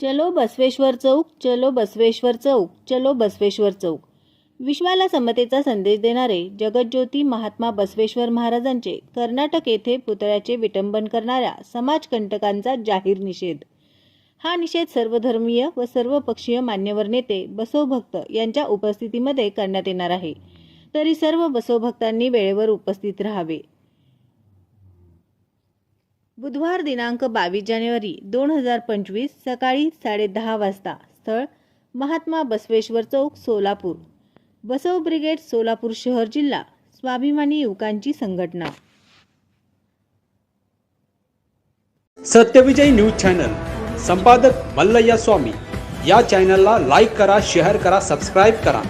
चलो बसवेश्वर चौक चलो बसवेश्वर चौक चलो बसवेश्वर चौक. विश्वाला समतेचा संदेश देणारे जगज्योती महात्मा बसवेश्वर महाराजांचे कर्नाटक येथे पुतळ्याचे विटंबन करणाऱ्या समाजकंटकांचा जाहीर निषेध. हा निषेध सर्वधर्मीय व सर्वपक्षीय मान्यवर नेते बसवभक्त यांच्या उपस्थितीमध्ये करण्यात येणार आहे. तरी सर्व बसवभक्तांनी वेळेवर उपस्थित राहावे. बुधवार दिनांक बावीस जानेवारी दोन हजार पंचवीस सकाळी साडेदहा वाजता स्थळ महात्मा बसवेश्वर चौक सोलापूर. बसव ब्रिगेड सोलापूर शहर जिल्हा स्वाभिमानी युवकांची संघटना. Satyavijay news channel. संपादक मल्लय्या स्वामी. या चॅनलला लाईक करा शेअर करा सबस्क्राईब करा.